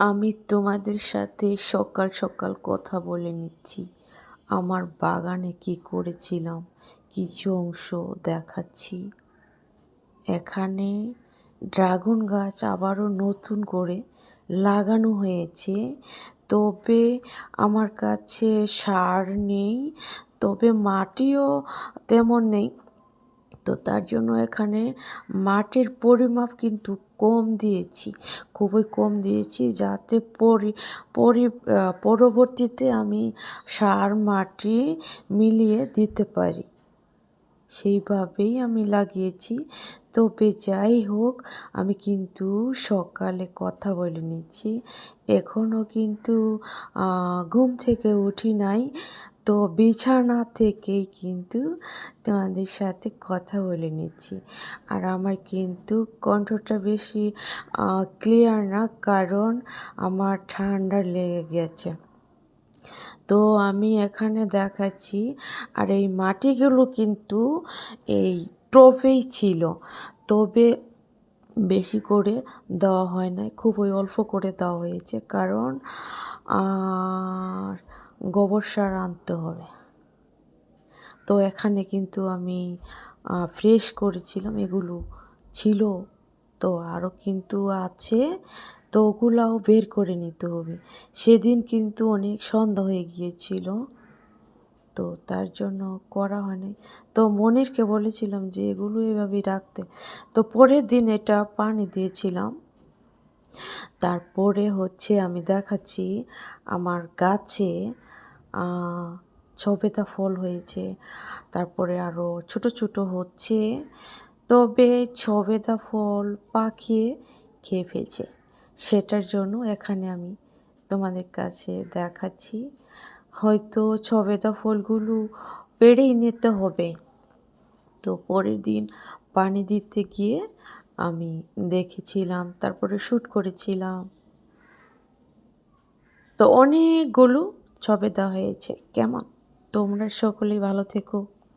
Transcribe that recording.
আমি তোমাদের সাথে সকাল সকাল কথা বলে নিচ্ছি। আমার বাগানে কি করেছিলাম কিছু অংশ দেখাচ্ছি। এখানে ড্রাগন গাছ আবারও নতুন করে লাগানো হয়েছে। তবে আমার কাছে সার নেই, তবে মাটিও তেমন নেই। তো তার জন্য এখানে মাটির পরিমাপ কিন্তু কম দিয়েছি, খুবই কম দিয়েছি যাতে পরি পরি পরবর্তীতে আমি সার, মাটি মিলিয়ে দিতে পারি। সেইভাবেই আমি লাগিয়েছি। তবে যাই হোক, আমি কিন্তু সকালে কথা বলে নিচ্ছি। এখনও কিন্তু ঘুম থেকে উঠি নাই। তো বিছানা থেকেই কিন্তু তোমাদের সাথে কথা বলে নিচ্ছি। আর আমার কিন্তু কণ্ঠটা বেশি ক্লিয়ার না কারণ আমার ঠান্ডা লেগে গেছে। তো আমি এখানে দেখাচ্ছি, আর এই মাটিগুলো কিন্তু এই ট্রফেই ছিল। তবে বেশি করে দেওয়া হয় নাই, খুবই অল্প করে দেওয়া হয়েছে কারণ, আর গোবর সার আনতে হবে। তো এখানে কিন্তু আমি ফ্রেশ করেছিলাম, এগুলো ছিল। তো আরও কিন্তু আছে, তো ওগুলাও বের করে নিতে হবে। সেদিন কিন্তু অনেক সন্ধ্যা হয়ে গিয়েছিল, তো তার জন্য করা হয়নি। তো মনিরকে বলেছিলাম যে, এগুলো এভাবেই রাখতে। তো পরের দিন এটা পানি দিয়েছিলাম। তারপরে হচ্ছে আমি দেখাচ্ছি, আমার গাছে ছবেদা ফল হয়েছে। তারপরে আরও ছোট ছোট হচ্ছে। তবে ছবেদা ফল পাখিয়ে খেয়ে ফেলছে। সেটার জন্য এখানে আমি তোমাদের কাছে দেখাচ্ছি। হয়তো ছবেদা ফলগুলো পেড়েই নিতে হবে। তো পরের দিন পানি দিতে গিয়ে আমি দেখেছিলাম, তারপরে শ্যুট করেছিলাম। তো অনেকগুলো ছবেদা হয়েছে। কেমন? তোমরা সকলেই ভালো থেকো।